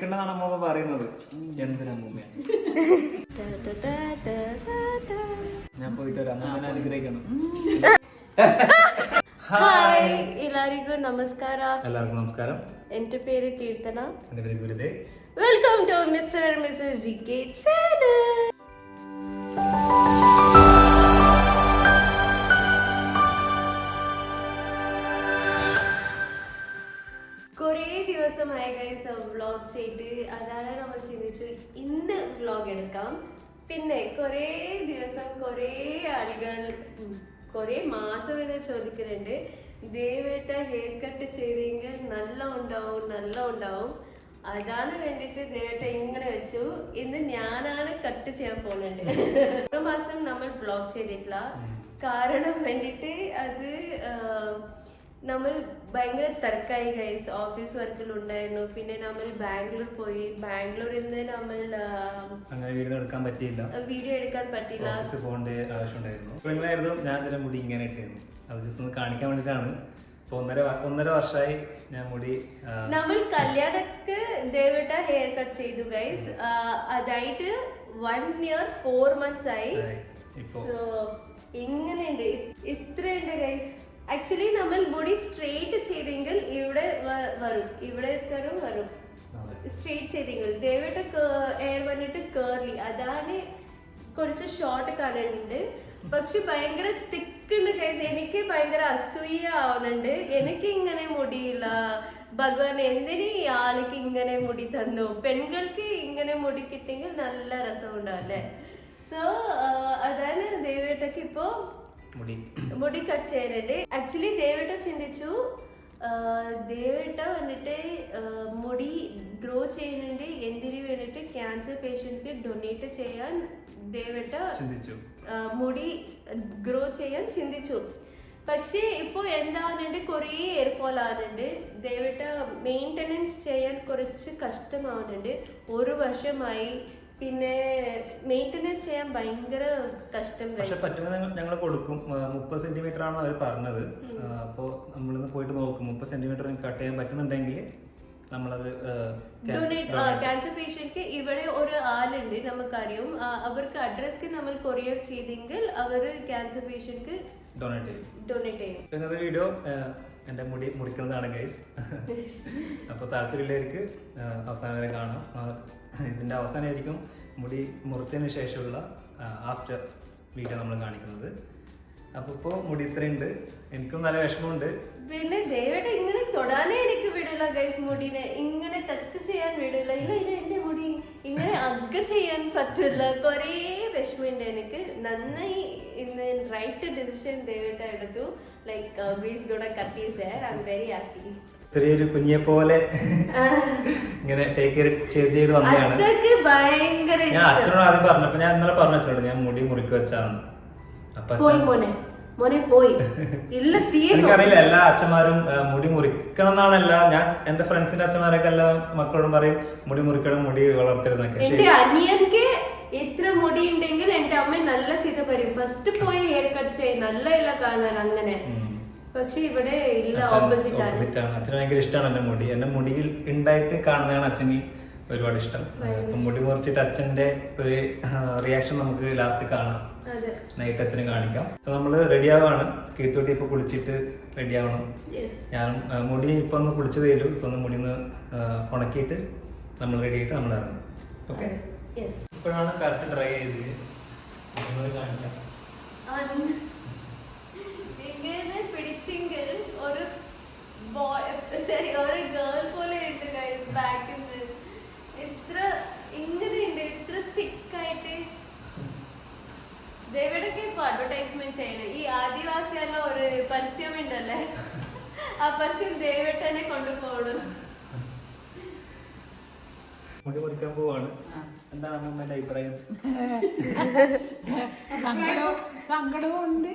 വെക്കണ്ടെന്നാണ് അമ്മ പറയുന്നത്. എന്തിനാ ഞാൻ പോയിട്ട് വരാം. അമ്മ അനുഗ്രഹിക്കണം. ഹായ് എല്ലാവർക്കും നമസ്കാരം. എല്ലാവർക്കും നമസ്കാരം. എന്റെ പേര് കീർത്തന. എന്റെ പേര് Gurudev. Welcome to mister and missus G K channel ദിവസമായ ഗൈസ് വ്ളോഗ് ചെയ്ത് അതാണ് നമ്മൾ ചിന്തിച്ചു ഇന്ന് വ്ളോഗ് എടുക്കാം. പിന്നെ കുറേ ദിവസം കുറേ ആളുകൾ കുറേ മാസം വരെ ചോദിക്കുന്നുണ്ട് ദയവേട്ട ഹെയർ കട്ട് ചെയ്തെങ്കിൽ നല്ല ഉണ്ടാവും നല്ല ഉണ്ടാവും അതാണ് വേണ്ടിയിട്ട് ദയവേട്ട ഇങ്ങനെ വെച്ചു. ഇന്ന് ഞാനാണ് കട്ട് ചെയ്യാൻ പോകുന്നുണ്ട് ഓരോ മാസം നമ്മൾ വ്ളോഗ് ചെയ്തിട്ടില്ല. കാരണം വേണ്ടിയിട്ട് അത് നമ്മൾ ഭയങ്കര തിരക്കായി ഗൈസ് ഓഫീസ് വർക്കിലുണ്ടായിരുന്നു പിന്നെ നമ്മൾ ബാംഗ്ലൂർ പോയി. ബാംഗ്ലൂരിൽ നിന്ന് നമ്മൾ അങ്ങനെ വീഡിയോ എടുക്കാൻ പറ്റിയില്ല. വീഡിയോ എടുക്കാൻ പറ്റിയില്ല. ഫോണിന്റെ ആവശ്യമുണ്ടായിരുന്നു. അപ്പോൾ ഞാൻ മുടി ഇങ്ങനെ ഇട്ടായിരുന്നു അത് ജസ്റ്റ് ഒന്ന് കാണിക്കാൻ വേണ്ടിയിട്ടാണ്. ഒന്നര ഒന്നര വർഷമായി ഞാൻ മുടി നമ്മൾ കല്യാണക്ക് ദേവട്ട ഹെയർ കട്ട് ചെയ്തു ഗൈസ് അതായിട്ട് വൺ ഇയർ ഫോർ മന്ത്സ് ആയി. സോ ഇങ്ങനെയുണ്ട്. ഇത്രയുണ്ട് ഗൈസ് ആക്ച്വലി നമ്മൾ ബോഡി സ്ട്രെയിറ്റ് ചെയ്തെങ്കിൽ ഇവിടെ വരും. ഇവിടെ തരം വരും. സ്ട്രേറ്റ് സ്ട്രെയിറ്റ് ചെയ്തെങ്കിൽ. ദയവിട്ട് എയർ വന്നിട്ട് കേർലി അതാണ് കുറച്ച് ഷോർട്ട് കാണുന്നുണ്ട് പക്ഷെ ഭയങ്കര തിക്കുണ്ട് കേസ് എനിക്ക് ഭയങ്കര അസൂയ ആവുന്നുണ്ട് എനിക്ക് ഇങ്ങനെ മുടിയില്ല. ഭഗവാൻ എന്തിന് ഈ ആൾക്ക് ഇങ്ങനെ മുടി തന്നു? പെൺകൾക്ക് ഇങ്ങനെ മുടി കിട്ടിയെങ്കിൽ നല്ല രസമുണ്ടാവും അല്ലേ? സോ അതാണ് ദൈവേട്ടക്ക് ഇപ്പോ മുടി. മുടി കട്ട് ചെയ്യാനായിട്ട് ആക്ച്വലി ദേവേട്ട ചിന്തിച്ചു ദേവേട്ട വന്നിട്ട് മുടി ഗ്രോ ചെയ്യുന്നുണ്ട്. എന്തിനു വേണ്ടിയിട്ട് ക്യാൻസർ പേഷ്യന്റ് ഡൊണേറ്റ് ചെയ്യാൻ ദേവേട്ട ചിന്തിച്ചു. മുടി ഗ്രോ ചെയ്യാൻ ചിന്തിച്ചു. പക്ഷേ ഇപ്പോൾ എന്താവുന്നുണ്ട്? കുറേ എയർഫോൾ ആവുന്നുണ്ട്. ദയവിട്ട് മെയിന്റനൻസ് ചെയ്യാൻ കുറച്ച് കഷ്ടമാവുന്നുണ്ട്. ഒരു വർഷമായി പിന്നെ മെയിന്റനൻസ് ചെയ്യാൻ ഭയങ്കര കഷ്ടം പക്ഷെ. പറ്റുന്ന ഞങ്ങൾ കൊടുക്കും. മുപ്പത് സെന്റിമീറ്റർ ആണ് അവർ പറഞ്ഞത്. അപ്പോൾ നമ്മളിന്ന് പോയിട്ട് നോക്കും. മുപ്പത് സെന്റിമീറ്റർ കട്ട് ചെയ്യാൻ പറ്റുന്നുണ്ടെങ്കിൽ നമ്മളത് ക്യാൻസർ പേഷ്യന്റ് ഇവിടെ ഒരു ആളുണ്ട് നമുക്കറിയും. അവർക്ക് അഡ്രസ്ക്ക് നമ്മൾ കൊറിയർ ചെയ്തെങ്കിൽ അവർ ക്യാൻസർ പേഷ്യന്റ് ഡൊണേറ്റ് ചെയ്യും. ഡൊണേറ്റ് ചെയ്യും. ഇന്നത്തെ വീഡിയോ എന്റെ മുടി മുറിക്കുന്നതാണ് ഗൈസ് അപ്പോൾ താല്പര്യമുള്ളവർക്ക് അവസാനം വരെ കാണാം. ഇതിന്റെ ഇതിന്റെ അവസാനമായിരിക്കും മുടി മുറിച്ചതിന് ശേഷമുള്ള ആഫ്റ്റർ വീഡിയോ നമ്മൾ കാണിക്കുന്നത്. അപ്പോൾ ഇപ്പോൾ മുടി ഇത്രയുണ്ട്. എനിക്കും നല്ല വിഷമമുണ്ട്. പിന്നെ ദയവായിട്ട് ഇങ്ങനെ തൊടാനേ എനിക്ക് വിടില്ല ഗൈസ് മുടിനെ. ഇങ്ങനെ ടച്ച് ചെയ്യാൻ വിടില്ല. ഇല്ല ഇല്ല എന്റെ മുടി ഇങ്ങനെ അഗ് ചെയ്യാൻ പറ്റില്ല. കുറേ വിഷമമുണ്ട് എനിക്ക്. നന്നായി ഇന്ന് റൈറ്റ് ഡിസിഷൻ ദയവായിട്ട് എടുത്തു. ലൈക്ക് ബീസ് ഗുണ cut hair I'm very happy ചെറിയൊരു കുഞ്ഞെ പോലെ ഇങ്ങനെ ടേക്ക് കെയർ ചെയ്ത് ചെയ്ത് വന്നതാണ്. ഞാൻ അച്ഛനോട് ആദ്യം പറഞ്ഞപ്പോ ഞാൻ ഇന്നലെ പറഞ്ഞു വെച്ചോളൂ ഞാൻ മുടി മുറിക്ക് വെച്ചാണ് അപ്പൊ മോനെ പോയി. ഇല്ല എനിക്കറിയില്ല എല്ലാ അച്ഛന്മാരും മുടി മുറിക്കണം എന്നാണല്ല ഞാൻ എന്റെ ഫ്രണ്ട്സിന്റെ അച്ഛന്മാരൊക്കെ എല്ലാം മക്കളോടും പറയും മുടി മുറിക്കണം മുടി വളർത്തരുന്നൊക്കെ. എന്റെ അനിയൻക്ക് എത്ര മുടി ഉണ്ടെങ്കിൽ എന്റെ അമ്മ നല്ല ചീത്ത പറയും. ഫസ്റ്റ് പോയി ഹെയർ കട്ട് ചെയ്യും നല്ല ഇല്ല കാണാൻ അങ്ങനെ. പക്ഷെ ഇവിടെ ഇല്ല ഓപ്പോസിറ്റ് ആണ്. അച്ഛന് ഭയങ്കര ഇഷ്ടമാണ് എന്റെ മുടി. എന്റെ മുടിയിൽ ഉണ്ടായിട്ട് കാണുന്നതാണ് അച്ഛന് ഒരുപാട് ഇഷ്ടം മമ്മൂട്ടി മുടി മുറിച്ചിട്ട് അച്ഛന്റെ ഒരു റിയാക്ഷൻ നമുക്ക് ലാസ്റ്റ് കാണാം. നൈറ്റ് അച്ഛന് കാണിക്കാം. അപ്പൊ നമ്മൾ റെഡി ആവാണ്. കീത്തോട്ടി ഇപ്പൊ കുളിച്ചിട്ട് റെഡി ആവണം. ഞാൻ മുടി ഇപ്പൊ ഒന്ന് കുളിച്ചു തരൂ ഇപ്പൊ ഒന്ന് മുടി ഒന്ന് ഉണക്കിയിട്ട് നമ്മൾ റെഡി ആയിട്ട് നമ്മൾ ഇറങ്ങും. ഓക്കെ ഇപ്പോഴാണ് കറക്റ്റ് ഡ്രൈ ചെയ്ത് കാണിക്കാം. പിടിച്ചെങ്കിൽ ഒരു ബോയ് സോറി ഒരു ഗേൾ പോലെ ഉണ്ട് ഗൈസ് ബാക്കിൽ നിന്ന് ഇത്ര ഇങ്ങനെയുണ്ട് ഇത്ര തിക്കായിട്ട് ദേവിടൊക്കെ ഇപ്പൊ ചെയ്യണം. ഈ ആദിവാസിയെല്ലാം ഒരു പരസ്യം ഉണ്ടല്ലേ ആ പരസ്യം ദേവേട്ടനെ കൊണ്ടുപോകും മുടി മുറിക്കാൻ പോവാണ്. എന്താണ് അമ്മമ്മേന്റെ അഭിപ്രായം? സങ്കടവും സങ്കടവും ഉണ്ട്.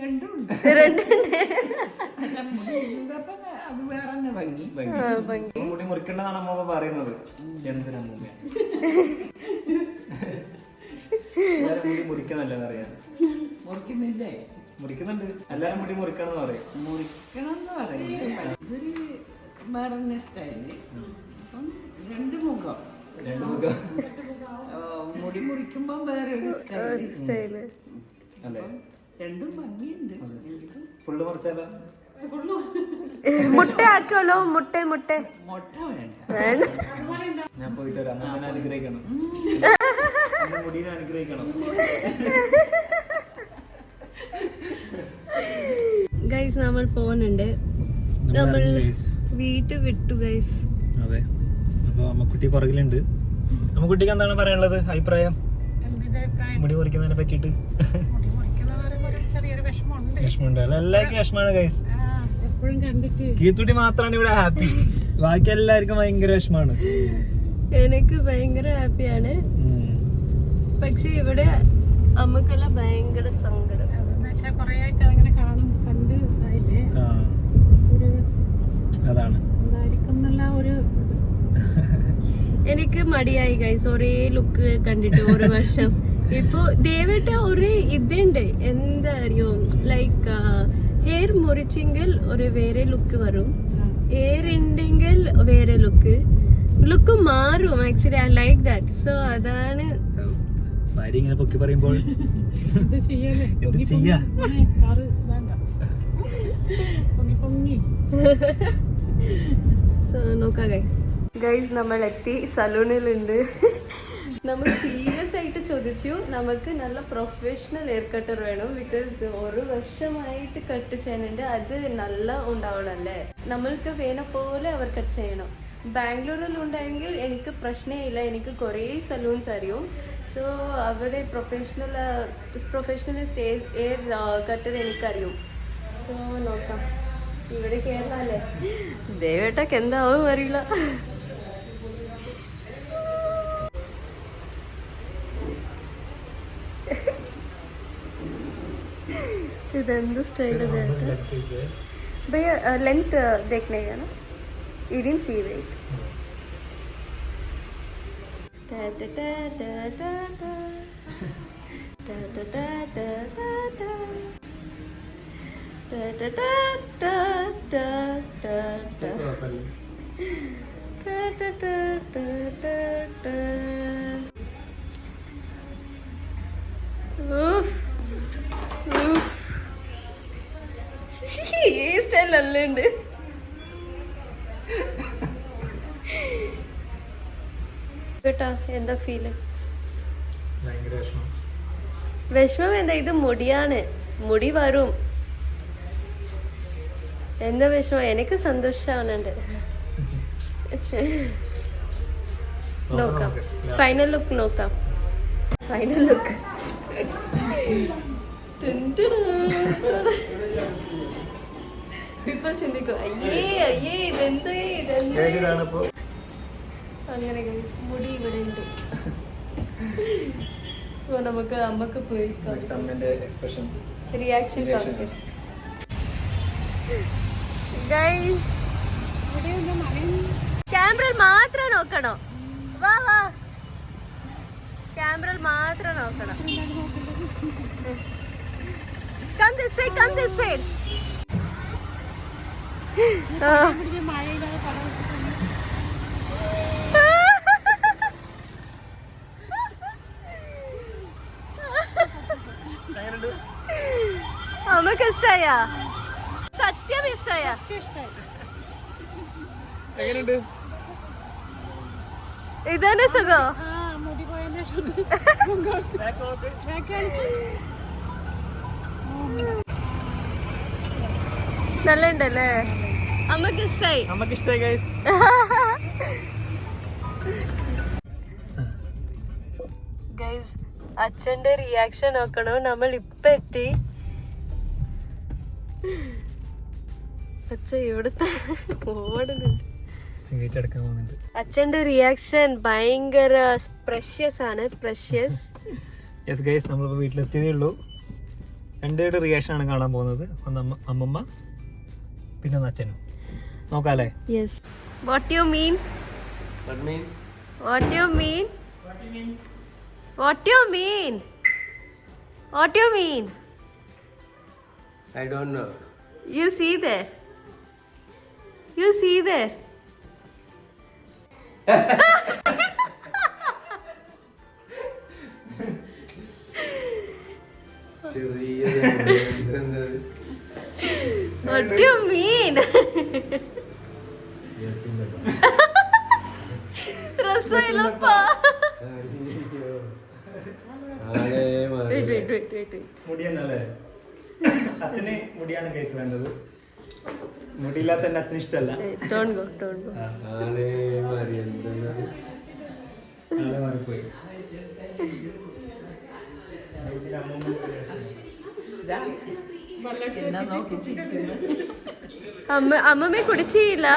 രണ്ടും ഉണ്ട് അല്ല, മുടി ഉള്ളപ്പോ അത് വേറെ തന്നെ ഭംഗി ഭംഗി. മുടി അമ്മമ്മ പറയുന്നത്. എന്തിനാ എല്ലാരും മുടി മുറിക്കുന്നല്ലെന്ന് അറിയാം. മുറിക്കുന്നില്ലേ? മുറിക്കുന്നുണ്ട്. എല്ലാരും മുടി മുറിക്കണം എന്ന് പറയും. മുറിക്കണം എന്ന് പറയുന്നത് ഇതൊരു വേറെ സ്റ്റൈൽ അപ്പം രണ്ട് മുഖം. മുടി മുറിക്കുമ്പോ വേറെ ഒരു സ്റ്റൈൽ സ്റ്റൈൽ അല്ലേ രണ്ടും ഭംഗിയുണ്ട്. ഫുള്ള് മുറിച്ചാലോ? മുട്ട ആക്കുമല്ലോ മുട്ട മുട്ട. മുട്ട വേണ്ട. വേണ്ട. ഞാൻ പോയിട്ട് വരാം. അങ്ങനെ അനുഗ്രഹിക്കണം. മുടീനെ അനുഗ്രഹിക്കണം. ഗൈസ് നമ്മൾ പോകുന്നുണ്ട് നമ്മൾ വീട്ട് വിട്ടു ഗൈസ് അതെ. അപ്പൊ അമ്മക്കുട്ടി പുറകിലുണ്ട്. അമ്മക്കുട്ടിക്ക് എന്താണ് പറയാനുള്ളത്? അഭിപ്രായം? മുടി മുറിക്കുന്നതിനെ പറ്റിട്ട് എല്ലാവർക്കും വിഷമാണ് ഗൈസ് മാത്രമാണ് ഇവിടെ ഹാപ്പി ബാക്കി എല്ലാവർക്കും ഭയങ്കര വിഷമാണ് എനിക്ക് ഭയങ്കര ഹാപ്പിയാണ് പക്ഷെ ഇവിടെ അമ്മക്കെല്ലാം ഭയങ്കര സങ്കടം. അതാണ്. എനിക്ക് മടിയായി ഗൈസ് ഒരേ ലുക്ക് കണ്ടിട്ട് ഒരു വർഷം. ഇപ്പൊ ദേവേട്ട ഒരേ ഇതുണ്ട്. എന്താ അറിയോ? ലൈക്ക് ഹെയർ മുറിച്ചെങ്കിൽ ഒരു വേറെ ലുക്ക് വരും. ഹെയർ ഉണ്ടെങ്കിൽ വേറെ ലുക്ക് ലുക്ക് മാറും. Actually I like that so അതാണ് ഭാര്യ ഇങ്ങനെ പൊക്കി പറയുമ്പോൾ എന്ത് ചെയ്യാ? സോ നോക്കാം ഗൈസ് ഗൈസ് നമ്മൾ എത്തി സലൂണിലുണ്ട്. നമ്മൾ സീരിയസ് ആയിട്ട് ചോദിച്ചു. നമുക്ക് നല്ല പ്രൊഫഷണൽ ഹെയർ കട്ടർ വേണം ബിക്കോസ് ഒരു വർഷമായിട്ട് കട്ട് ചെയ്യാനുണ്ട് അത് നല്ല ഉണ്ടാവണല്ലേ? നമ്മൾക്ക് വേണ പോലെ അവർ കട്ട് ചെയ്യണം. ബാംഗ്ലൂരിൽ ഉണ്ടെങ്കിൽ എനിക്ക് പ്രശ്നമില്ല എനിക്ക് കുറേ സലൂൺസ് അറിയും. സോ അവിടെ പ്രൊഫഷണൽ പ്രൊഫഷണലിസ്റ്റ് ഏത് കട്ടർ എനിക്കറിയും. സോ നോക്കാം. ഇവിടെ കേരളല്ലേ? ദേവേട്ടക്ക് എന്താവും അറിയില്ല. ഇതെന്ത് സ്റ്റൈൽ ദേവേട്ട? ഭയ ലെങ്ത് ദേഖനെയാണ്. ഇടിൻ see wait Da da da ഈ സ്റ്റൈൽ അല്ലേ ഉണ്ട് കേട്ടോ എന്താ ഫീൽ വിഷമം എന്താ? ഇത് മുടിയാണ്. മുടി വരും. എന്താ വിഷമം എനിക്ക് സന്തോഷമാവുന്നുണ്ട് നോക്കാം. ഫൈനൽ ലുക്ക് നോക്കാം. ഫൈനൽ ലുക്ക് ഇപ്പോൾ ചിന്തിക്കും അയ്യേ അയ്യേ ഇതെന്തേ ഇതെന്ത്? ഇതാണ് ഇപ്പോ അങ്ങനെ മുടി ഇവിടെ ഉണ്ട്. നമുക്ക് അമ്മയ്ക്ക് പോയി അമ്മന്റെ എക്സ്പ്രഷൻ റിയാക്ഷൻ. ഗൈസ് ക്യാമറയിൽ മാത്രം നോക്കണോ. വാ വാ. ക്യാമറയിൽ മാത്രം നോക്കണം. Come this side come this side അമ്മയ്ക്ക് ഇഷ്ടായ? ഇഷ്ടായ എങ്ങനെയുണ്ട്? ഇതന്നെ സുഖോ. നല്ല ഉണ്ടല്ലേ അമ്മയ്ക്ക് ഇഷ്ടായി അമ്മയ്ക്ക് ഇഷ്ടായി ഗൈസ് ഗൈസ് അച്ഛന്റെ റിയാക്ഷൻ നോക്കണോ? നമ്മൾ ഇപ്പൊ എത്തി. അച്ഛൻ ഇവിടുത്തെ ഓടുന്നുണ്ട്. അച്ഛന്റെ റിയാക്ഷൻ ഭയങ്കര പ്രഷ്യസ് ആണ് പ്രഷ്യസ് യെസ് ഗൈസ് നമ്മളിപ്പോൾ വീട്ടിലെത്തിയതേ ഉള്ളൂ. രണ്ടുപേരുടെ റിയാക്ഷൻ ആണ് കാണാൻ പോകുന്നത്. അമ്മമ്മ പിന്നെ ഒന്ന് അച്ഛനും. നോക്കാല്ലേ? Yes what you mean what you mean what you mean what you mean I don't know you see there. You see there. what do you mean? Rasailappa. wait, wait, wait, wait, wait. മുടിയാണല്ലേ അച്ഛന് മുടിയാണ് case വേണ്ടത് മുടിയില്ലാത്ത എന്നെ അച്ഛന് ഇഷ്ടമല്ല മാറിപ്പോയി. അമ്മൂമ്മ അമ്മ കുടിച്ചില്ല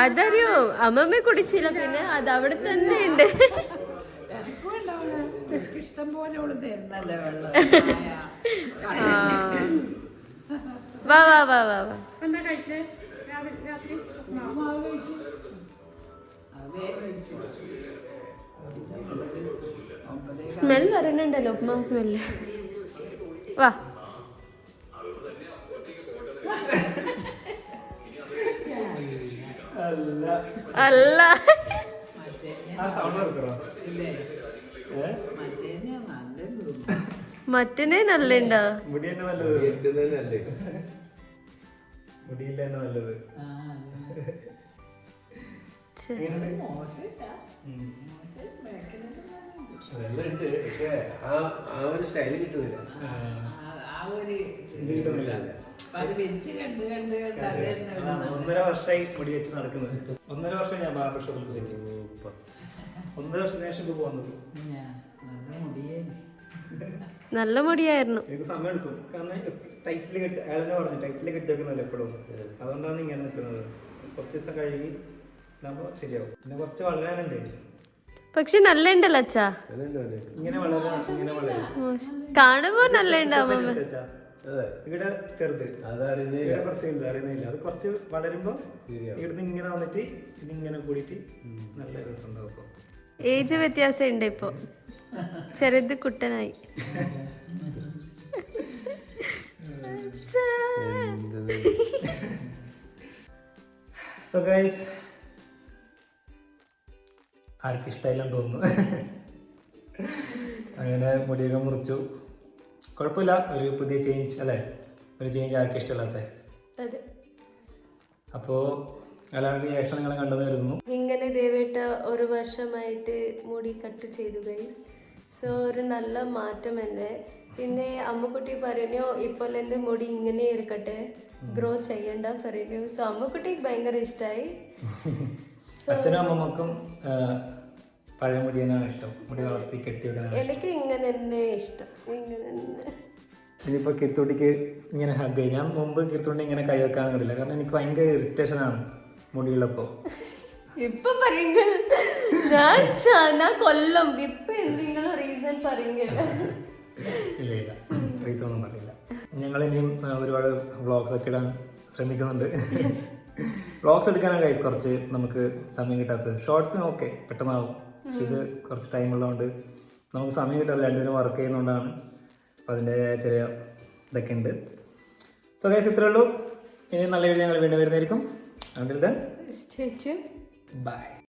അതറിയോ? അമ്മമ്മ കുടിച്ചില്ല പിന്നെ അത് അവിടെ തന്നെ ഉണ്ട് ഇഷ്ടം പോലെ വാ വാ വാ വാ വാ. സ്മെൽ വരുന്നുണ്ടല്ലോ ഉപ്മാവ് സ്മെല്ല്. വാ. അല്ല. അല്ല. ആ സൗണ്ട് എടുക്കണോ ഇല്ലേ ഏ മറ്റേ നല്ലത് മറ്റനെ നല്ലുണ്ടോ? മുടി തന്നെ നല്ലത്. തന്നെ നല്ലത്. ഒന്നര വർഷമായി മുടി വെച്ച് നടക്കുന്നത്. ഒന്നര വർഷം ഞാൻ ബാർബർ ഷോപ്പിൽ പോയിട്ട് ഒന്നര വർഷത്തിന് ശേഷം പോകുന്നത് ഞാൻ നല്ല മുടിയേ നല്ല മുടിയായിരുന്നു. എനിക്ക് സമയം എടുക്കും കാരണം ടൈറ്റിൽ കെട്ടി അയാളെന്നെ പറഞ്ഞു ടൈറ്റിൽ കെട്ടി വെക്കുന്നില്ല എപ്പോഴും. അതുകൊണ്ടാണ് ഇങ്ങനെ നിൽക്കുന്നത്. കുറച്ച് ദിവസം കഴുകി നമ്മൾ ശരിയാവും. പിന്നെ കുറച്ച് വളരാനുണ്ട്. പക്ഷെ നല്ല ഉണ്ടല്ലോ അച്ഛാ. ഇങ്ങനെ ഇങ്ങനെ വളരും. കാണുമ്പോ നല്ല ഇവിടെ ചെറുത്. അതറിഞ്ഞില്ല ഇവിടെ കുറച്ച് വലുത് അറിയുന്നില്ല അത് കുറച്ച് വളരുമ്പോ ശരിയാവും. ഇവിടുന്ന് ഇങ്ങനെ വന്നിട്ട് ഇതിങ്ങനെ കൂടിയിട്ട് നല്ല രസം ഉണ്ടാവും ഏജ് വ്യത്യാസം ഉണ്ട് ഇപ്പൊ. ചെറുത് കുട്ടനായി. സോ ഗൈസ് ആർക്കും ഇഷ്ടമില്ലെന്ന് തോന്നുന്നു. അങ്ങനെ മുടിയൊക്കെ മുറിച്ചു. കുഴപ്പമില്ല ഒരു പുതിയ ചേഞ്ച് അല്ലേ? ഒരു ചേഞ്ച് ആർക്കും ഇഷ്ടമില്ലാത്ത അപ്പോൾ എല്ലാവരുടെയും റിയാക്ഷൻ നിങ്ങൾ കണ്ടെന്ന് കരുതുന്നു. ഇങ്ങനെ ദേവേട്ട ഒരു വർഷമായിട്ട് മുടി കട്ട് ചെയ്തു ഗൈസ് സോ ഒരു നല്ല മാറ്റം എന്നെ. പിന്നെ അമ്മക്കുട്ടി പറഞ്ഞു ഇപ്പോൾ എന്റെ മുടി ഇങ്ങനെ ഇരിക്കട്ടെ. ഗ്രോ ചെയ്യണ്ട പറഞ്ഞു. സോ അമ്മക്കുട്ടിക്ക് ഭയങ്കര ഇഷ്ടമായി അച്ഛനും അമ്മമ്മക്കും പഴയ മുടി തന്നെയാണ് ഇഷ്ടം. മുടി വളർത്തി കെട്ടിവെക്കാനാണ് എനിക്ക് ഇങ്ങനെ തന്നെ ഇഷ്ടം. ഇങ്ങനെ ഇനിയിപ്പോൾ കിർത്തൂട്ടിക്ക് ഇങ്ങനെ ഹഗ് ഞാൻ മുമ്പ് കിർത്തൂട്ടി ഇങ്ങനെ കൈ വെക്കാൻ കണ്ടില്ല. കാരണം എനിക്ക് ഭയങ്കര ഇറിറ്റേഷനാണ് മുടിയുള്ളപ്പോൾ ഇപ്പൊ പറയുങ്ങൾ ഞാൻ ഞാൻ കൊല്ലം. ഇപ്പൊ എന്തെങ്കിലും റീസൺ ഇല്ല ഇല്ല. റീസൺ ഒന്നും പറയില്ല. ഞങ്ങൾ ഇനിയും ഒരുപാട് വ്ളോഗ്സ് ഒക്കെ ഇടാൻ ശ്രമിക്കുന്നുണ്ട്. വ്ളോഗ്സ് എടുക്കാനാണ് കൈസ് കുറച്ച് നമുക്ക് സമയം കിട്ടാത്തത്. ഷോർട്സിന് ഓക്കെ പെട്ടെന്നാവും. പക്ഷെ ഇത് കുറച്ച് ടൈം ഉള്ളതുകൊണ്ട് നമുക്ക് സമയം കിട്ടാറില്ല. രണ്ടുപേരും വർക്ക് ചെയ്യുന്നതുകൊണ്ടാണ് അപ്പോൾ അതിന്റെ ചെറിയ ഇതൊക്കെ ഉണ്ട്. സോ ഗൈസ് ഇത്രയേ ഉള്ളൂ. ഇനി നല്ല വീഡിയോ ഞങ്ങൾ വീണ്ടും വരുന്നതായിരിക്കും. അതിൽ ദൻ സ്റ്റേച്ചു ബൈ